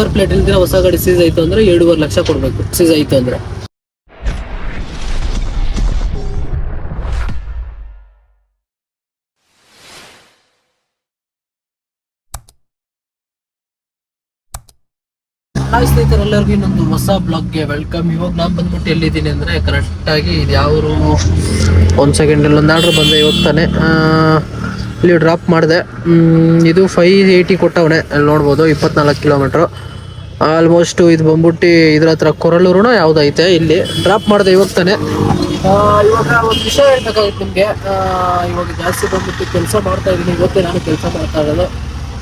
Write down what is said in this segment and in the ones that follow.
Number plate ಇಲ್ದಿರ ಹೊಸ ಗಾಡಿ ಸೀಸ್ ಆಯ್ತು ಅಂದ್ರೆ ಎರಡೂವರೆ ಲಕ್ಷ ಕೊಡ್ಬೇಕು, ಸೀಸ್ ಆಯ್ತು ಅಂದ್ರೆ. ಹಾಯ್ ಸ್ನೇಹಿತರೆ, ಎಲ್ಲರಿಗೂ ಇನ್ನೊಂದು ಹೊಸ ಬ್ಲಾಗ್ಗೆ ವೆಲ್ಕಮ್. ಇವಾಗ ನಾನು ಬಂದ್ಬಿಟ್ಟು ಎಲ್ಲಿದ್ದೀನಿ ಅಂದರೆ ಕರೆಕ್ಟಾಗಿ ಇದು ಯಾವ ಒಂದು ಸೆಕೆಂಡಲ್ಲಿ ಒಂದು ಆರ್ಡ್ರ್ ಬಂದೆ, ಇವಾಗ ತಾನೆ. ಇಲ್ಲಿ ಡ್ರಾಪ್ ಮಾಡಿದೆ. ಇದು ಫೈವ್ ಏಯ್ಟಿ ಕೊಟ್ಟವನೆ. ಅಲ್ಲಿ ನೋಡ್ಬೋದು, ಇಪ್ಪತ್ನಾಲ್ಕು ಕಿಲೋಮೀಟ್ರು ಆಲ್ಮೋಸ್ಟ್ ಇದು ಬಂದ್ಬಿಟ್ಟು ಇದ್ರ ಹತ್ರ ಕೊರಳೂರುನ ಯಾವುದೈತೆ ಇಲ್ಲಿ. ಡ್ರಾಪ್ ಮಾಡಿದೆ ಇವಾಗ ತಾನೆ. ಇವಾಗ ಒಂದು ವಿಷಯ ಹೇಳ್ಬೇಕಾಗಿತ್ತು ನಿಮಗೆ. ಇವಾಗ ಜಾಸ್ತಿ ಬಂದ್ಬಿಟ್ಟು ಕೆಲಸ ಮಾಡ್ತಾ ಇದ್ದೀನಿ ಇವತ್ತೇ ನಾನು ಕೆಲಸ ಮಾಡ್ತಾ ಇರೋದು.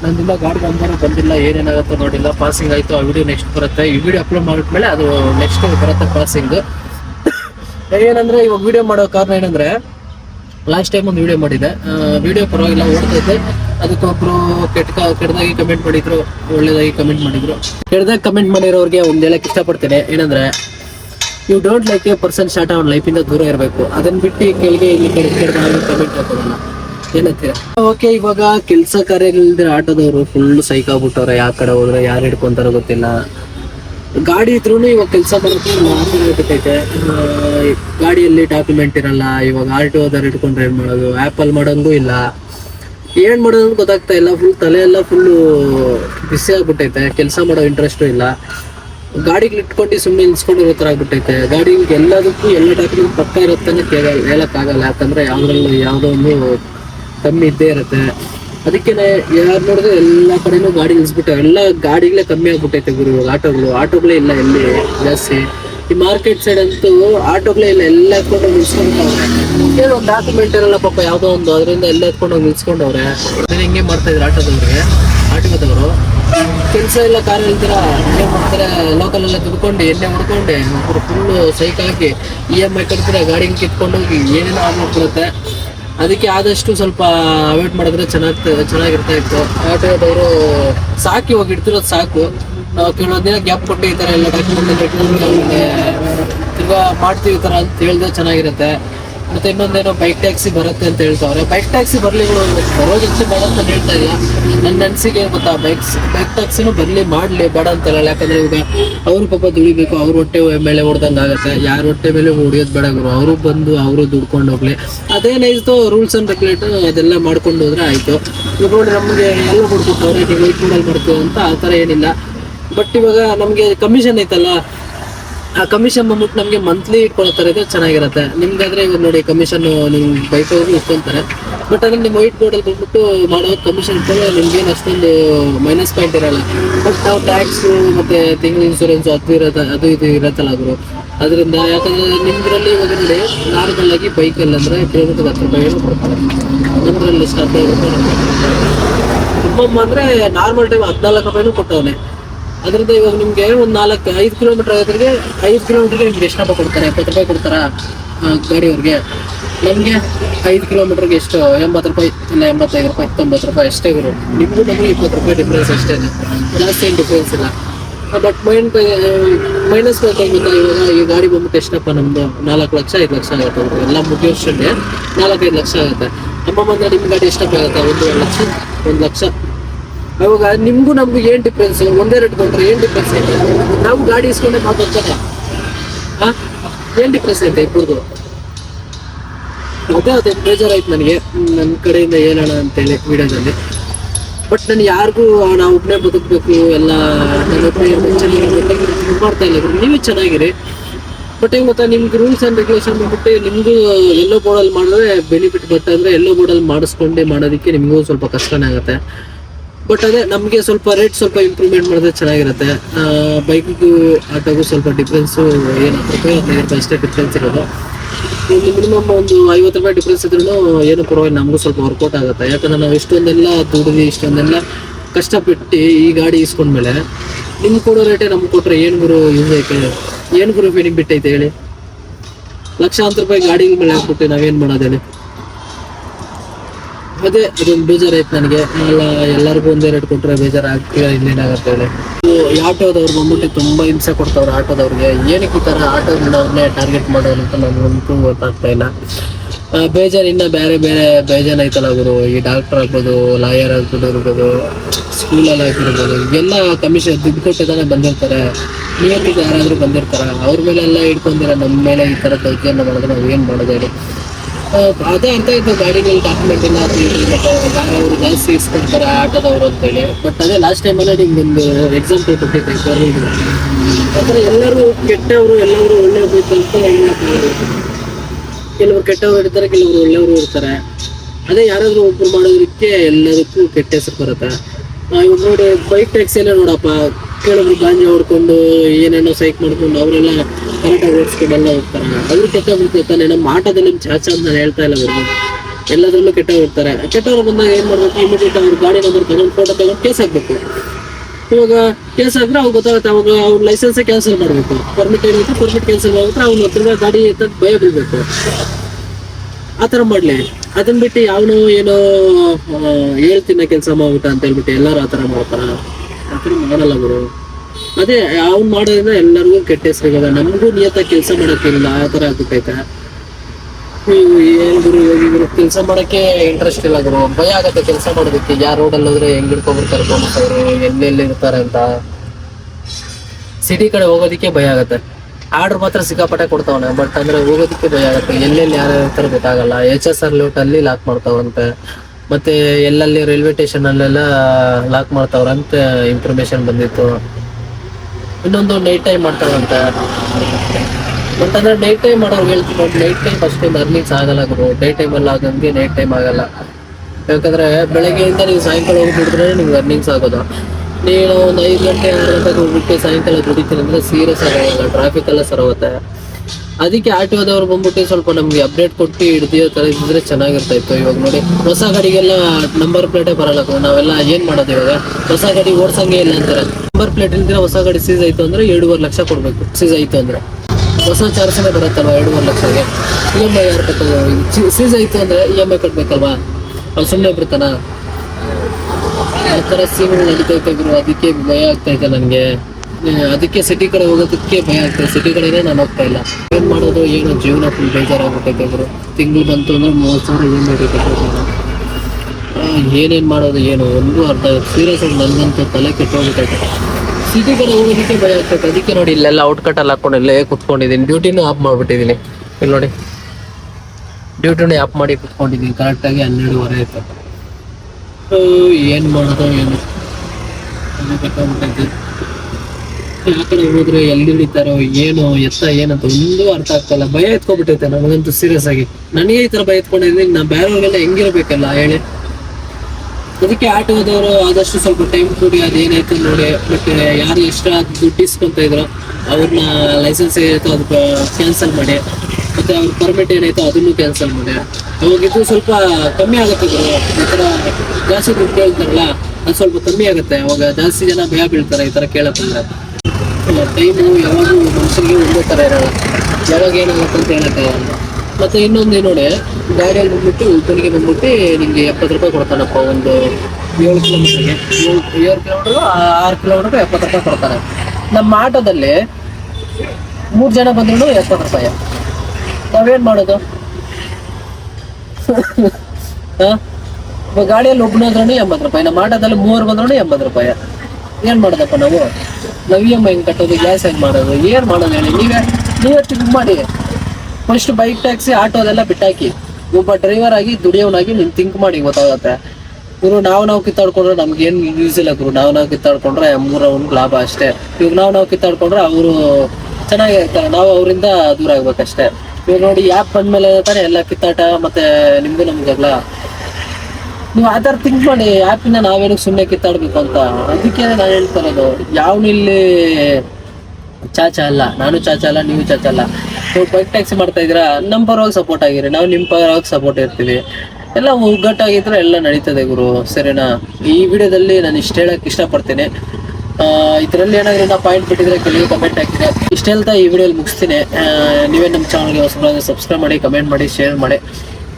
ನಂದಿಲ್ಲ, ಗಾಡಿ ನಂಬರ್ ಬಂದಿಲ್ಲ, ಏನೇನಾಗುತ್ತೆ ನೋಡಿಲ್ಲ. ಪಾಸಿಂಗ್ ಆಯಿತು, ಆ ವಿಡಿಯೋ ನೆಕ್ಸ್ಟ್ ಬರುತ್ತೆ. ಈ ವಿಡಿಯೋ ಅಪ್ಲೋಡ್ ಮಾಡಿದ್ಮೇಲೆ ಅದು ನೆಕ್ಸ್ಟ್ ಬರುತ್ತೆ ಪಾಸಿಂಗ್ ಏನಂದ್ರೆ ಇವಾಗ ವಿಡಿಯೋ ಮಾಡೋ ಕಾರಣ ಏನಂದ್ರೆ ಲಾಸ್ಟ್ ಟೈಮ್ ಒಂದು ವಿಡಿಯೋ ಮಾಡಿದೆ ವಿಡಿಯೋ ಪರವಾಗಿಲ್ಲ ಓಡ್ತೈತೆ ಅದಕ್ಕೊಬ್ರು ಕೆಟ್ಟ ಕೆಟ್ಟದಾಗಿ ಕಮೆಂಟ್ ಮಾಡಿದ್ರು, ಒಳ್ಳೇದಾಗಿ ಕಮೆಂಟ್ ಮಾಡಿದ್ರು. ಕೆಟ್ಟದಾಗಿ ಕಮೆಂಟ್ ಮಾಡಿರೋರಿಗೆ ಒಂದು ಹೇಳಕ್ಕೆ ಇಷ್ಟಪಡ್ತೇನೆ. ಏನಂದ್ರೆ you don't like a person start ಅವ್ನ ಲೈಫಿಂದ ದೂರ ಇರಬೇಕು. ಅದನ್ನ ಬಿಟ್ಟು ಕೆಳಗೆ ಇಲ್ಲಿ ಕೆಟ್ಟದಾಗಿ ಕಮೆಂಟ್ ಹಾಕೋದಿಲ್ಲ. ಏನಂತೀರ ಓಕೆ ಇವಾಗ ಕೆಲಸ ಕಾರ್ಯಗಳಿಲ್ದೆ ಆಟೋದವರು ಫುಲ್ ಸೈಕ್ ಆಗ್ಬಿಟ್ಟವ್ರೆ. ಯಾವ ಕಡೆ ಹೋದ್ರೆ, ಯಾರು ಹಿಡ್ಕೊಂತಾರೋ ಗೊತ್ತಿಲ್ಲ. ಗಾಡಿ ಇದ್ರೂ ಇವಾಗ ಕೆಲಸ ಮಾಡೋಕೆ ಮಾತಾಡಬೇಕೈತೆ ಗಾಡಿಯಲ್ಲಿ ಡಾಕ್ಯುಮೆಂಟ್ ಇರಲ್ಲ. ಇವಾಗ ಆರ್ ಟಿ ಹಿಡ್ಕೊಂಡ್ರೆ ಏನ್ ಮಾಡೋದು? ಆ್ಯಪಲ್ ಮಾಡೋಂಗೂ ಇಲ್ಲ. ಏನ್ ಮಾಡೋದು ಗೊತ್ತಾಗ್ತಾ ಇಲ್ಲ. ಫುಲ್ ತಲೆ ಎಲ್ಲ ಫುಲ್ಲು ಬಿಸಿ ಆಗ್ಬಿಟ್ಟೈತೆ. ಕೆಲಸ ಮಾಡೋ ಇಂಟ್ರೆಸ್ಟು ಇಲ್ಲ. ಗಾಡಿಗೆ ಇಟ್ಕೊಂಡು ಸುಮ್ಮನೆ ನಿಲ್ಸ್ಕೊಂಡಿರೋ ಥರ ಆಗ್ಬಿಟ್ಟೈತೆ. ಗಾಡಿಗೆ ಎಲ್ಲದಕ್ಕೂ ಎಲ್ಲ ಡಾಕ್ಯುಮೆಂಟ್ ಪಕ್ಕ ಇರುತ್ತಾನೆ ಕೇಳ ಹೇಳೋಕ್ಕಾಗಲ್ಲ. ಯಾಕಂದ್ರೆ ಯಾವ್ದ್ರಲ್ಲಿ ಯಾವುದೋ ಒಂದು ಕಮ್ಮಿ ಇದ್ದೇ ಇರುತ್ತೆ. ಅದಕ್ಕೆ ಯಾರು ನೋಡಿದ್ರೆ ಎಲ್ಲ ಕಡೆನೂ ಗಾಡಿ ನಿಲ್ಸ್ಬಿಟ್ಟು ಎಲ್ಲ ಗಾಡಿಗಳೇ ಕಮ್ಮಿ ಆಗ್ಬಿಟ್ಟೈತೆ ಗುರು. ಆಟೋಗಳು. ಆಟೋಗಳೇ ಇಲ್ಲ ಎಲ್ಲಿ ಜಾಸ್ತಿ. ಈ ಮಾರ್ಕೆಟ್ ಸೈಡ್ ಅಂತೂ ಆಟೋಗಳೇ ಇಲ್ಲ ಎಲ್ಲ ಎತ್ಕೊಂಡು ನಿಲ್ಸ್ಕೊಂಡವ್ರೆ. ಏನೋ ಒಂದು ಡಾಕ್ಯುಮೆಂಟ್ ಇರಲ್ಲ ಪಾಪ, ಯಾವುದೋ ಒಂದು, ಅದರಿಂದ ಎಲ್ಲ ಎತ್ಕೊಂಡು ನಿಲ್ಸ್ಕೊಂಡವ್ರೆ. ಅದನ್ನ ಹಿಂಗೆ ಮಾಡ್ತಾ ಇದ್ರು ಆಟೋದವ್ರಿಗೆ ಆಟೋದವರು. ಕೆಲಸ ಎಲ್ಲ ಕಾರ್ ಹೇಳ್ತೀರ ಮಾಡ್ತಾರೆ ಲೋಕಲ್ ಎಲ್ಲ ದುಡ್ಕೊಂಡು ಎಣ್ಣೆ ಹೊಡ್ಕೊಂಡು ಒಬ್ಬರು ಫುಲ್ಲು ಸೈಕ್ ಹಾಕಿ ಇ ಎಂ ಐ ಕಟ್ತಾರೆ ಗಾಡಿಗೆ ಕಿತ್ಕೊಂಡು ಹೋಗಿ ಏನೇನೋ ಕೊಡುತ್ತೆ ಅದಕ್ಕೆ ಆದಷ್ಟು ಸ್ವಲ್ಪ ಅವಾಯ್ಡ್ ಮಾಡಿದ್ರೆ ಚೆನ್ನಾಗ್ ಚೆನ್ನಾಗಿರ್ತಾ ಇತ್ತು. ಆಟೋದವರು ಸಾಕಿ ಹೋಗಿ ಇಡ್ತಿರೋದು ಸಾಕು. ನಾವು ಕೆಲವೊಂದು ಗ್ಯಾಪ್ ಕೊಟ್ಟು ಈ ಥರ ಎಲ್ಲ ತಿರ್ಗಾ ಮಾಡ್ತೀವಿ ಈ ಥರ ಅಂತ ಹೇಳಿದ್ರೆ ಚೆನ್ನಾಗಿರುತ್ತೆ. ಮತ್ತೆ ಇನ್ನೊಂದೇನೋ ಬೈಕ್ ಟ್ಯಾಕ್ಸಿ ಬರುತ್ತೆ ಅಂತ ಹೇಳ್ತಾವ್ರೆ. ಬೈಕ್ ಟ್ಯಾಕ್ಸಿ ಬರಲಿ ಬರೋ ಬರೋದಕ್ಕೆ ಬೇಡ ಅಂತ ಹೇಳ್ತಾ ಇಲ್ಲ. ನನ್ನ ಅನಿಸಿಕೆ ಗೊತ್ತಾ ಬೈಕ್ಸ್ ಬೈಕ್ ಟ್ಯಾಕ್ಸಿನೂ ಬರಲಿ ಮಾಡಲಿ ಬೇಡ ಅಂತ ಹೇಳಲ್ಲ ಯಾಕಂದ್ರೆ ಇವಾಗ ಅವ್ರ ಪಾಪ ದುಡಿಬೇಕು, ಅವ್ರ ಹೊಟ್ಟೆ ಮೇಲೆ ಹೊಡ್ದಂಗೆ ಆಗುತ್ತೆ ಯಾರ ಹೊಟ್ಟೆ ಮೇಲೆ ಹೊಡಿಯೋದು ಬೇಡ ಗುರು. ಅವರು ಬಂದು ಅವರು ದುಡ್ಕೊಂಡು ಹೋಗ್ಲಿ. ಅದೇನಾಯ್ತು ರೂಲ್ಸ್ ಅಂಡ್ ರೆಗ್ಯುಲೇಟ್ ಅದೆಲ್ಲ ಮಾಡ್ಕೊಂಡು ಹೋದ್ರೆ ಆಯಿತು. ಇವಾಗ ನೋಡಿ ನಮಗೆ ಎಲ್ಲ ಕೊಡ್ಬಿಟ್ಟವ್ರೆ ನೀವು ವೈಟ್ ಮಾಡಲ್ ಮಾಡ್ತೀವಿ ಅಂತ ಆ ಥರ ಏನಿಲ್ಲ. ಬಟ್ ಇವಾಗ ನಮಗೆ ಕಮಿಷನ್ ಐತಲ್ಲ, ಆ ಕಮಿಷನ್ ಬಂದ್ಬಿಟ್ಟು ನಮಗೆ ಮಂತ್ಲಿ ಇಟ್ಕೊಳ್ತಾರೆ ಇದೆ ಚೆನ್ನಾಗಿರುತ್ತೆ. ನಿಮ್ಗಾದ್ರೆ ಇವಾಗ ನೋಡಿ ಕಮಿಷನ್ ನಿಮ್ ಬೈಕ್ ಹೋಗಿ ಇಟ್ಕೊಂತಾರೆ ಬಟ್ ಅದನ್ನ ನಿಮ್ಮ ವೈಟ್ ಬೋರ್ಡಲ್ಲಿ ಬಂದ್ಬಿಟ್ಟು ಮಾಡೋ ಕಮಿಷನ್ ಇಟ್ಕೊಂಡ್ರೆ ನಿಮ್ಗೇನು ಅಷ್ಟೊಂದು ಮೈನಸ್ ಪಾಯಿಂಟ್ ಇರಲ್ಲ. ಬಟ್ ನಾವು ಟ್ಯಾಕ್ಸ್ ಮತ್ತೆ ತಿಂಗಳ ಇನ್ಶೂರೆನ್ಸ್ ಅದು ಇರತ್ತೆ ಅದು ಇದು ಇರತ್ತಲ್ಲ ಅವರು ಅದರಿಂದ ಯಾಕಂದ್ರೆ ನಿಮ್ದ್ರಲ್ಲಿ ಇವಾಗ ನೋಡಿ ನಾರ್ಮಲ್ ಆಗಿ ಬೈಕಲ್ಲಿ ಅಂದ್ರೆ ಕಿಲೋಮೀಟರ್ ಹತ್ತು ರೂಪಾಯಿ ಕೊಡ್ತಾರೆ. ಸ್ಟಾರ್ಟ್ ತುಂಬಮ್ಮ ಅಂದ್ರೆ ನಾರ್ಮಲ್ ಟೈಮ್ ಹದಿನಾಲ್ಕು ರೂಪಾಯಿನೂ ಕೊಟ್ಟವನೆ. ಅದರಿಂದ ಇವಾಗ ನಿಮ್ಗೆ ಒಂದು ನಾಲ್ಕು, ಐದು ಕಿಲೋಮೀಟರ್ ಆಗೋದ್ರಿಗೆ ಐದು ಕಿಲೋಮೀಟರ್ಗೆ ನಿಮ್ಗೆ ಎಷ್ಟು ರೂಪಾಯಿ ಕೊಡ್ತಾರೆ? ಎಪ್ಪತ್ತು ರೂಪಾಯಿ ಕೊಡ್ತಾರ ಗಾಡಿಯವ್ರಿಗೆ? ನಮಗೆ ಐದು ಕಿಲೋಮೀಟರ್ಗೆ ಎಷ್ಟು? ಎಂಬತ್ತು ರೂಪಾಯಿ, ಇಲ್ಲ ಎಂಬತ್ತೈದು ರೂಪಾಯಿ, ತೊಂಬತ್ತು ರೂಪಾಯಿ ಅಷ್ಟೇ ಇವರು ನಿಮಗೂ ನಮಗೆ ಇಪ್ಪತ್ತು ರೂಪಾಯಿ ಡಿಫ್ರೆನ್ಸ್ ಅಷ್ಟೇ. ಜಾಸ್ತಿ ಏನು ಡಿಫ್ರೆನ್ಸ್ ಇಲ್ಲ. ಬಟ್ ಮೈಂಡ್ ಮೈನಸ್ ಗೊತ್ತಾ ಇವಾಗ ಈ ಗಾಡಿ ಬಂದ್ಬಿಟ್ಟು ಎಷ್ಟಪ್ಪ ನಮ್ದು? ನಾಲ್ಕು ಲಕ್ಷ, ಐದು ಲಕ್ಷ ಆಗುತ್ತೆ ಎಲ್ಲ ಮುಗಿಯೋಷ್ಟೇ ನಾಲ್ಕೈದು ಲಕ್ಷ ಆಗುತ್ತೆ. ನಮ್ಮ ಬಂದ ನಿಮ್ಮ ಗಾಡಿ ಎಷ್ಟಪ್ಪ ಆಗುತ್ತೆ? ಒಂದೂವರೆ ಲಕ್ಷ, ಒಂದು ಲಕ್ಷ. ಅವಾಗ ನಿಮ್ಗೂ ನಮ್ಗೂ ಏನ್ ಡಿಫ್ರೆನ್ಸ್ ಒಂದೇ ರೇಟ್ ಕೊಟ್ರೆ ಏನ್ ಡಿಫ್ರೆನ್ಸ್ ಐತೆ? ನಾವು ಗಾಡಿ ಇಸ್ಕೊಂಡೆ ಮಾತಾಡ್ತಾನೆ ಹಾ ಏನ್ ಡಿಫ್ರೆನ್ಸ್ ಐತೆ ಇಬ್ಬರದು ಅದೇ ಅದೇ, ಬೇಜಾರಾಯ್ತು ನನಗೆ. ನನ್ನ ಕಡೆಯಿಂದ ಹೇಳೋಣ ಅಂತೇಳಿ ವಿಡಿಯೋದಲ್ಲಿ. ಬಟ್ ನಾನು ಯಾರಿಗೂ ನಾವು ಒಬ್ಬನೇ ಬದುಕಬೇಕು, ಎಲ್ಲ ನನ್ನ ಮಾಡ್ತಾ ಇಲ್ಲ. ನೀವೇ ಚೆನ್ನಾಗಿರಿ. ಬಟ್ ಹೆಂಗ್ ಗೊತ್ತಾ, ನಿಮ್ಗೆ ರೂಲ್ಸ್ ಆ್ಯಂಡ್ ರೆಗ್ಯುಲೇಷನ್ ಬಂದ್ಬಿಟ್ಟು ನಿಮಗೂ ಎಲ್ಲೋ ಬೋರ್ಡಲ್ಲಿ ಮಾಡಿದ್ರೆ ಬೆನಿಫಿಟ್ ಬರ್ತಾ ಅಂದರೆ ಎಲ್ಲೋ ಬೋರ್ಡಲ್ಲಿ ಮಾಡಿಸ್ಕೊಂಡೆ ಮಾಡೋದಕ್ಕೆ ನಿಮಗೂ ಸ್ವಲ್ಪ ಕಷ್ಟನೇ ಆಗುತ್ತೆ. ಬಟ್ ಅದೇ ನಮಗೆ ಸ್ವಲ್ಪ ರೇಟ್ ಸ್ವಲ್ಪ ಇಂಪ್ರೂವ್ಮೆಂಟ್ ಮಾಡಿದ್ರೆ ಚೆನ್ನಾಗಿರುತ್ತೆ. ಬೈಕಿಗೂ ಆಟೋಗೂ ಸ್ವಲ್ಪ ಡಿಫ್ರೆನ್ಸು ಏನು ಹದಿನೈದು ಅಷ್ಟೇ ಡಿಫ್ರೆನ್ಸ್ ಇರೋದು. ಮಿನಿಮಮ್ ಒಂದು ಐವತ್ತು ರೂಪಾಯಿ ಡಿಫ್ರೆನ್ಸ್ ಇದ್ರೂ ಏನು ಪರವಾಗಿ ನಮಗೂ ಸ್ವಲ್ಪ ವರ್ಕೌಟ್ ಆಗುತ್ತೆ. ಯಾಕಂದ್ರೆ ನಾವು ಇಷ್ಟೊಂದೆಲ್ಲ ದುಡಿದು, ಇಷ್ಟೊಂದೆಲ್ಲ ಕಷ್ಟಪಟ್ಟು ಈ ಗಾಡಿ ಇಸ್ಕೊಂಡ್ಮೇಲೆ ನಿಮ್ಗೆ ಕೊಡೋ ರೇಟೇ ನಮ್ಗೆ ಕೊಟ್ಟರೆ ಏನು ಗುರು ಯೂಸ್ ಐತೆ? ಏನು ಗುರು ಬೆನಿಫಿಟ್ ಬಿಟ್ಟೈತೆ ಹೇಳಿ? ಲಕ್ಷಾಂತರ ರೂಪಾಯಿ ಗಾಡಿ ಮೇಲೆ ಹಾಕ್ಬಿಟ್ಟು ನಾವೇನು ಮಾಡೋದೇನೆ ಅದೇ ಅದೊಂದು ಬೇಜಾರಾಯ್ತು ನನಗೆ. ಎಲ್ಲ ಎಲ್ಲರಿಗೂ ಒಂದೇ ರೇಟ್ ಕೊಟ್ಟರೆ ಬೇಜಾರು ಆಗ್ತೀರಾ ಇನ್ನೇನಾಗುತ್ತೆ ಹೇಳಿ. ಈ ಆಟೋದವ್ರು ಬಂದ್ಬಿಟ್ಟು ತುಂಬಾ ಹಿಂಸೆ ಕೊಡ್ತಾವ್ರೆ ಆಟೋದವ್ರಿಗೆ. ಏನಕ್ಕೆ ಈ ಥರ ಅವ್ರನ್ನೇ ಟಾರ್ಗೆಟ್ ಮಾಡೋದು ಅಂತ ನಮ್ಗಂತೂ ಗೊತ್ತಾಗ್ತಾ ಇಲ್ಲ. ಆ, ಬೇಜಾನ್ ಇನ್ನ ಬೇರೆ ಬೇರೆ ಬೇಜಾರು ಐತಲ್ಲ ಗುರು. ಈ ಡಾಕ್ಟರ್ ಆಗ್ಬೋದು ಲಾಯರ್ ಆಗ್ಬೋದು ಇರ್ಬೋದು ಸ್ಕೂಲಲ್ಲಿ ಆಗಿರ್ಬೋದು ಎಲ್ಲ ಕಮಿಷನ್ ದುಡ್ಡು ಕೊಟ್ಟಿದ್ದಾನೆ ಬಂದಿರ್ತಾರೆ. ನಿಯತ್ತಿಗೆ ಯಾರಾದರೂ ಬಂದಿರ್ತಾರ? ಅವ್ರ ಮೇಲೆಲ್ಲ ಇಟ್ಕೊಂಡಿರ ನಮ್ಮ ಮೇಲೆ ಈ ತರ ದೌರ್ಜನ್ಯ ಮಾಡಿದ್ರೆ ನಾವು ಏನು ಮಾಡೋದು ಹೇಳಿ. ಅದೇ ಅಂತ ಇದ್ದು ಗಾಡಿಗಳು ಡಾಕ್ಯುಮೆಂಟ್ ಇಲ್ಲ ಅಂತ ಹೇಳಿ ಜಾಸ್ತಿ ಇಸ್ಕೊಡ್ತಾರೆ ಆಟೋದವರು ಅಂತೇಳಿ. ಬಟ್ ಅದೇ ಲಾಸ್ಟ್ ಟೈಮ್ ನಿಮ್ಗೆ ನಿಮ್ದು ಎಕ್ಸಾಂಪಲ್ ಕೊಟ್ಟಿದ್ದೆ ಗೌರ್ಮೆಂಟ್ ಯಾಕಂದ್ರೆ ಎಲ್ಲರೂ ಕೆಟ್ಟವರು ಎಲ್ಲರೂ ಒಳ್ಳೆಯವರು ಅಂತ. ಕೆಲವರು ಕೆಟ್ಟವರು ಇರ್ತಾರೆ ಕೆಲವರು ಒಳ್ಳೆಯವರು ಇರ್ತಾರೆ. ಅದೇ ಯಾರಾದರೂ ಒಬ್ರು ಮಾಡೋದಕ್ಕೆ ಎಲ್ಲದಕ್ಕೂ ಕೆಟ್ಟ ಹೆಸರು ಬರುತ್ತೆ. ಇವ್ರು ಇವಾಗ ನೋಡಿ ಬೈಕ್ ಟ್ಯಾಕ್ಸಿಯಲ್ಲೇ ನೋಡಪ್ಪ ಕೆಲವರು ಗಾಂಜಿ ಹೊಡ್ಕೊಂಡು ಏನೇನೋ ಸೈಕ್ ಮಾಡ್ಕೊಂಡು ಅವರೆಲ್ಲ ಕರೆಕ್ಟಾಗಿ ಓಡಿಸ್ಕೊಂಡೆಲ್ಲ ಹೋಗ್ತಾರೆ. ಅದ್ರ ಕೆಟ್ಟ ತಾನೆ ನಮ್ಮ ಆಟೋದಲ್ಲಿ ಚಾಚ ಅಂತ ಹೇಳ್ತಾ ಇಲ್ಲ ಅವ್ರಿಗೆ. ಎಲ್ಲದರಲ್ಲೂ ಕೆಟ್ಟ ಹೋಗ್ತಾರೆ ಕೆಟ್ಟವ್ರು ಬಂದಾಗ ಏನ್ ಮಾಡ್ಬೇಕು? ಇಮಿಡಿಯೇಟ್ ಅವ್ರ ಗಾಡಿ ನಂಬರ್ ತಗೊಂಡು ಫೋಟೋ ತಗೊಂಡು ಕೇಸ್ ಹಾಕ್ಬೇಕು. ಇವಾಗ ಕೇಸ್ ಆದ್ರೆ ಅವ್ರು ಗೊತ್ತಾಗುತ್ತೆ ಅವಾಗ ಅವ್ರ ಲೈಸೆನ್ಸ್ ಕ್ಯಾನ್ಸಲ್ ಮಾಡಬೇಕು. ಪರ್ಮಿಟ್ ಏನಿತ್ತು ಪರ್ಮಿಟ್ ಕ್ಯಾನ್ಸಲ್ ಮಾಡ್ಬಿಟ್ರೆ ಅವ್ನು ಹತ್ರ ಗಾಡಿ ಎತ್ತ ಭಯ ಬೀಳ್ಬೇಕು. ಆ ಥರ ಮಾಡ್ಲಿ. ಅದನ್ನ ಬಿಟ್ಟು ಯಾವನು ಏನೋ ಹೇಳ್ತಿನ ಕೆಲಸ ಮಾಡ್ಬಿಟ್ಟ ಅಂತ ಹೇಳ್ಬಿಟ್ಟು ಎಲ್ಲರೂ ಆ ಥರ ಮಾಡ್ತಾರ. ಆ ಥರ ಮಾಡಲ್ಲ ಗುರು. ಅದೇ, ಅವ್ನು ಮಾಡೋದ್ರಿಂದ ಎಲ್ಲರಿಗೂ ಕೆಟ್ಟ ಹೆಸರಿಗದ. ನಮಗೂ ನಿಯತ ಕೆಲಸ ಮಾಡೋಕ್ಕಿಲ್ಲ ಆ ಥರ ಆಗ್ಬಿಟ್ಟೈತೆ. ನೀವು ಏನು ಕೆಲಸ ಮಾಡಕ್ಕೆ ಇಂಟ್ರೆಸ್ಟ್ ಇಲ್ಲ ಗುರು. ಭಯ ಆಗತ್ತೆ ಕೆಲಸ ಮಾಡೋದಕ್ಕೆ. ಯಾರ ರೋಡಲ್ಲಿ ಹೋದ್ರೆ ಹೆಂಗ್ ಹಿಡ್ಕೊಂಡ್ಬಿಡ್ತಾರೆ ಅವರು ಎಲ್ಲೆಲ್ಲಿ ಇರ್ತಾರೆ ಅಂತ. ಸಿಟಿ ಕಡೆ ಹೋಗೋದಕ್ಕೆ ಭಯ ಆಗತ್ತೆ. ಆರ್ಡರ್ ಮಾತ್ರ ಸಿಕ್ಕಾಪಟ್ಟೆ ಕೊಡ್ತಾವನೆ ಬಟ್ ಅಂದ್ರೆ ಹೋಗೋದಕ್ಕೆ ಭಯ ಆಗತ್ತೆ. ಎಲ್ಲೆಲ್ಲಿ ಯಾರು ಇರ್ತಾರೆ ಗೊತ್ತಾಗಲ್ಲ. ಎಚ್ ಎಸ್ ಆರ್ ಲೂಟ್ ಅಲ್ಲಿ ಲಾಕ್ ಮಾಡ್ತಾವಂತೆ ಮತ್ತೆ ಎಲ್ಲೆಲ್ಲಿ ರೈಲ್ವೆ ಸ್ಟೇಷನ್ ಅಲ್ಲೆಲ್ಲ ಲಾಕ್ ಮಾಡ್ತಾವ್ರಂತೆ ಇನ್ಫಾರ್ಮೇಶನ್ ಬಂದಿತ್ತು. ಇನ್ನೊಂದು ನೈಟ್ ಟೈಮ್ ಮಾಡ್ತಾರಂತೆ. ಬಟ್ ಅಂದ್ರೆ ನೈಟ್ ಟೈಮ್ ಮಾಡೋರು ಹೇಳ್ತೀನಿ ನೈಟ್ ಟೈಮ್ ಅಷ್ಟೊಂದು ಅರ್ನಿಂಗ್ಸ್ ಆಗಲ್ಲ ಗುರು. ಡೇ ಟೈಮ್ ಅಲ್ಲಿ ಆಗಂಗೆ ನೈಟ್ ಟೈಮ್ ಆಗಲ್ಲ. ಯಾಕಂದ್ರೆ ಬೆಳಗ್ಗೆಯಿಂದ ನೀವು ಸಾಯಂಕಾಲ ಹೋಗಿ ದುಡಿದ್ರೆ ನಿಮ್ಗೆ ಅರ್ನಿಂಗ್ಸ್ ಆಗೋದು. ನೀನು ಒಂದು ಐದು ಗಂಟೆ, ಆರು ಗಂಟೆಗೆ ಹೋಗ್ಬಿಟ್ಟು ಸಾಯಂಕಾಲ ದುಡಿತೀನಿ ಅಂದ್ರೆ ಸೀರಿಯಸ್ ಆಗೋಲ್ಲ ಟ್ರಾಫಿಕ್ ಎಲ್ಲ ಸರೋಗುತ್ತೆ ಅದಕ್ಕೆ ಆರ್ ಟಿ ಬಂದ್ಬಿಟ್ಟು ಸ್ವಲ್ಪ ನಮ್ಗೆ ಅಪ್ಡೇಟ್ ಕೊಟ್ಟು ಹಿಡ್ದಿಯೋ ಥರ ಇದ್ದಿದ್ರೆ ಚೆನ್ನಾಗಿರ್ತಾ ಇತ್ತು. ಇವಾಗ ನೋಡಿ, ಹೊಸ ಗಾಡಿಗೆಲ್ಲ ನಂಬರ್ ಪ್ಲೇಟೇ ಬರಲ್ಲ. ನಾವೆಲ್ಲ ಏನ್ ಮಾಡೋದು ಇವಾಗ? ಹೊಸ ಗಾಡಿ ಓಡ್ಸಂಗೆ ಇಲ್ಲ ಅಂತಾರೆ. ನಂಬರ್ ಪ್ಲೇಟ್ ಇಲ್ದಿರ ಹೊಸ ಗಾಡಿ ಸೀಸ್ ಆಯ್ತು ಅಂದ್ರೆ ಎರಡೂವರೆ ಲಕ್ಷ ಕೊಡ್ಬೇಕು ಸೀಸ್ ಆಯ್ತು ಅಂದ್ರೆ. ಹೊಸ ಚಾರ್ಜನೇ ಬರುತ್ತಲ್ವಾ, ಎರಡೂವರೆ ಲಕ್ಷಗೆ? ಇ ಎಂ ಐ ಯಾರು ಕಟ್ಟೋದು ಸೀಸ್ ಆಯ್ತು ಅಂದ್ರೆ ಇ ಎಂ ಐ ಕಟ್ಬೇಕಲ್ವಾ? ಅವ್ನು ಸುಮ್ಮನೆ ಬಿಡ್ತಾನ? ಆ ಥರ ಸೀನ್ಗಳು ನಡೀತೈತೆ ಗುರು, ಅದಕ್ಕೆ ಭಯ ಆಗ್ತೈತೆ ನನಗೆ. ಅದಕ್ಕೆ ಸಿಟಿ ಕಡೆ ಹೋಗೋದಕ್ಕೆ ಭಯ ಆಗ್ತದೆ ಸಿಟಿ ಕಡೆನೇ ನಾನು ಹೋಗ್ತಾ ಇಲ್ಲ. ಏನು ಮಾಡೋದು, ಏನು ಜೀವನ ಫುಲ್ ಬೇಜಾರಾಗ್ಬಿಟ್ಟೈತೆ ತಿಂಗಳು ಬಂತು ಅಂದ್ರೆ ಮೂವತ್ತು ಸಾವಿರ ಇ ಎಂ ಏನೇನ್ ಮಾಡೋದು ಏನು ಒಂದು ಅರ್ಥ ಸೀರಿಯಸ್ ಆಗಿ ನನಗಂತೂ ತಲೆ ಕೆಟ್ಟೋಗ್ಬಿಟ್ಟೈತೆ ಸಿಟಿ ಕಡೆ ಹೋಗೋದಕ್ಕೆ ಭಯ ಆಗ್ತೈತೆ. ಅದಕ್ಕೆ ನೋಡಿ ಇಲ್ಲೆಲ್ಲ ಔಟ್ ಕಟ್ ಅಲ್ಲಿ ಹಾಕೊಂಡು ಇಲ್ಲೇ ಕುತ್ಕೊಂಡಿದ್ದೀನಿ. ಡ್ಯೂಟಿನೂ ಆಫ್ ಮಾಡ್ಬಿಟ್ಟಿದ್ದೀನಿ. ಇಲ್ಲಿ ನೋಡಿ. ಡ್ಯೂಟಿನೂ ಆಫ್ ಮಾಡಿ ಕುತ್ಕೊಂಡಿದ್ದೀನಿ. ಕರೆಕ್ಟಾಗಿ ಹನ್ನೆರಡುವರೆ ಆಯ್ತು. ಏನು ಮಾಡೋದು ಏನು? ಕೆಟ್ಟೋಗ್ಬಿಟ್ಟೈತೆ ಕಡೆ ಹೋದ್ರೆ ಎಲ್ಲಿ ಹಿಡಿತಾರೋ ಏನು, ಎತ್ತ ಏನಂತ ಒಂದು ಅರ್ಥ ಆಗ್ತಲ್ಲ ಭಯ ಎತ್ಕೊಂಡ್ಬಿಟ್ಟೈತೆ ನನಗಂತೂ ಸೀರಿಯಸ್ ಆಗಿ. ನನಗೆ ಈ ತರ ಭಯ ಎತ್ಕೊಂಡಿದ್ದೀನಿ. ನಾ ಬೇರೆಯವ್ರಿಗೆಲ್ಲ ಹೆಂಗಿರ್ಬೇಕಲ್ಲ ಹೇಳಿ. ಅದಕ್ಕೆ ಆಟೋದವರು ಆದಷ್ಟು ಸ್ವಲ್ಪ ಟೈಮ್ ಕೊಡಿ, ಅದೇನಾಯ್ತು ನೋಡಿ. ಮತ್ತೆ ಯಾರು ಎಕ್ಸ್ಟ್ರಾ ದುಡ್ಡು ಇಸ್ಕೊಂತ ಇದ್ರು ಅವ್ರನ್ನ ಲೈಸೆನ್ಸ್ ಏನಾಯ್ತು ಅದು ಕ್ಯಾನ್ಸಲ್ ಮಾಡಿ. ಮತ್ತೆ ಅವ್ರ ಪರ್ಮಿಟ್ ಏನಾಯ್ತು ಅದನ್ನು ಕ್ಯಾನ್ಸಲ್ ಮಾಡಿ. ಅವಾಗ ಇದು ಸ್ವಲ್ಪ ಕಮ್ಮಿ ಆಗುತ್ತೆ. ಈ ಥರ ಜಾಸ್ತಿ ದುಡ್ಡು ಕೇಳ್ತಾರಲ್ಲ, ಅದು ಸ್ವಲ್ಪ ಕಮ್ಮಿ ಆಗುತ್ತೆ. ಅವಾಗ ಜಾಸ್ತಿ ಜನ ಭಯ ಬೀಳ್ತಾರೆ ಈ ಥರ ಕೇಳಕ್ಕಂದ್ರೆ ಟೈಮು ಯಾವಾಗೂ ಮನುಷ್ಯರಿಗೆ ಒಂದೇ ಥರ ಇರಲ್ಲ. ಯಾವಾಗ ಏನಾಗುತ್ತೆ ಅಂತ ಹೇಳಕ್ಕೆ ಮತ್ತೆ ಇನ್ನೊಂದು ನೋಡಿ ಗಾಡಿಯಲ್ಲಿ ಬಂದ್ಬಿಟ್ಟು ಉಳ್ಕೊಲಿಗೆ ಬಂದ್ಬಿಟ್ಟು ನಿಮಗೆ ಎಪ್ಪತ್ತು ರೂಪಾಯಿ ಕೊಡ್ತಾನಪ್ಪ ಒಂದು ಏಳು ಕಿಲೋಮೀಟರ್ಗೆ ಏಳು ಏಳು ಕಿಲೋಮೀಟರ್ ಆರು ಕಿಲೋಮೀಟರ್ ಎಪ್ಪತ್ತು ರೂಪಾಯಿ ಕೊಡ್ತಾನೆ ನಮ್ಮ ಆಟೋದಲ್ಲಿ ಮೂರು ಜನ ಬಂದ್ರು ಎಪ್ಪತ್ತು ರೂಪಾಯಿ. ನಾವೇನು ಮಾಡೋದು? ಹಾಂ? ಗಾಡಿಯಲ್ಲಿ ಒಬ್ಬನಾದ್ರೂ ಎಂಬತ್ತು ರೂಪಾಯಿ, ನಮ್ಮ ಆಟೋದಲ್ಲಿ ಮೂವರು ಬಂದ್ರೂ ಎಂಬತ್ತು ರೂಪಾಯಿ. ಏನು ಮಾಡೋದಪ್ಪ ನಾವು? ನಾವು ಇ ಎಂ ಐ ಕಟ್ಟೋದು, ಗ್ಯಾಸ್ ಹೆಂಗೆ ಮಾಡೋದು, ಏನು ಮಾಡೋದು ಹೇಳಿ? ನೀವೇ ನೀವೇ ಮಾಡಿ. ಫಸ್ಟ್ ಬೈಕ್ ಟ್ಯಾಕ್ಸಿ ಆಟೋ ಅದೆಲ್ಲ ಬಿಟ್ಟಾಕಿ. ಒಬ್ಬ ಡ್ರೈವರ್ ಆಗಿ ದುಡಿಯೋನಾಗಿ ನೀನ್ ಥಿಂಕ್ ಮಾಡಿ ಗೊತ್ತಾಗುತ್ತೆ. ಗುರು, ನಾವು ನಾವು ಕಿತ್ತಾಡ್ಕೊಂಡ್ರೆ ನಮ್ಗೆ ಏನ್ ಯೂಸ್ ಇಲ್ಲ ಗುರು. ನಾವು ನಾವು ಕಿತ್ತಾಡ್ಕೊಂಡ್ರೆ ಮೂರ ಒಂದು ಲಾಭ ಅಷ್ಟೇ. ಇವಾಗ ನಾವು ನಾವು ಕಿತ್ತಾಡ್ಕೊಂಡ್ರೆ ಅವರು ಚೆನ್ನಾಗಿರ್ತಾರೆ ನಾವು ಅವರಿಂದ ದೂರ ಆಗ್ಬೇಕಷ್ಟೇ. ಇವಾಗ ನೋಡಿ ಯಾಪ್ ಬಂದ್ಮೇಲೆ ತಾನೇ ಎಲ್ಲ ಕಿತ್ತಾಟ ಮತ್ತೆ ನಿಮ್ದು ನಮ್ಗೆಲ್ಲ ನೀವು ಆ ಥರ ಥಿಂಕ್ ಮಾಡಿ ಆ್ಯಪಿಂದ ನಾವೇನಕ್ಕೆ ಸುಮ್ಮನೆ ಕಿತ್ತಾಡ್ಬೇಕು ಅಂತ? ಅದಕ್ಕೆ ನಾನು ಹೇಳ್ತಾ ಇರೋದು ಯಾವನಿಲ್ಲಿ ಚಾಚ ಅಲ್ಲ? ನಾನು ಚಾಚ ಅಲ್ಲ, ನೀವು ಚಾಚ ಅಲ್ಲ. ನೀವು ಬೈಕ್ ಟ್ಯಾಕ್ಸಿ ಮಾಡ್ತಾ ಇದ್ದೀರಾ ನಮ್ಮ ಪರವಾಗಿ ಸಪೋರ್ಟ್ ಆಗಿರಿ. ನಾವು ನಿಮ್ಮ ಪರವಾಗಿ ಸಪೋರ್ಟ್ ಇರ್ತೀವಿ. ಎಲ್ಲ ಒಗ್ಗಟ್ಟಾಗಿದ್ರೆ ಎಲ್ಲ ನಡೀತದೆ ಗುರು, ಸರಿನಾ? ಈ ವಿಡಿಯೋದಲ್ಲಿ ನಾನು ಇಷ್ಟು ಹೇಳಕ್ ಇಷ್ಟಪಡ್ತೀನಿ. ಇದರಲ್ಲಿ ಏನಾದ್ರು ನಾ ಪಾಯಿಂಟ್ ಬಿಟ್ಟಿದ್ರೆ ಕೆಲವು ಕಮೆಂಟ್ ಹಾಕಿದ್ರೆ ಇಷ್ಟು ಹೇಳ್ತಾ ಈ ವಿಡಿಯೋಲಿ ಮುಗಿಸ್ತೀನಿ. ನೀವೇ ನಮ್ಮ ಚಾನಲ್ಗೆ ಹೊಸಬರಾಗಿ ಸಬ್ಸ್ಕ್ರೈಬ್ ಮಾಡಿ ಕಮೆಂಟ್ ಮಾಡಿ ಶೇರ್ ಮಾಡಿ.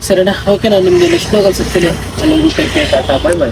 ಸರಿನಾ? ಓಕೆ ನಾನು ನಿಮಗೆ ನೆಕ್ಸ್ಟ್ ಬ್ಲಾಗಲ್ಲಿ ಸಿಗ್ತೀನಿ. ಅಲ್ಲಿ take care tata. Bye bye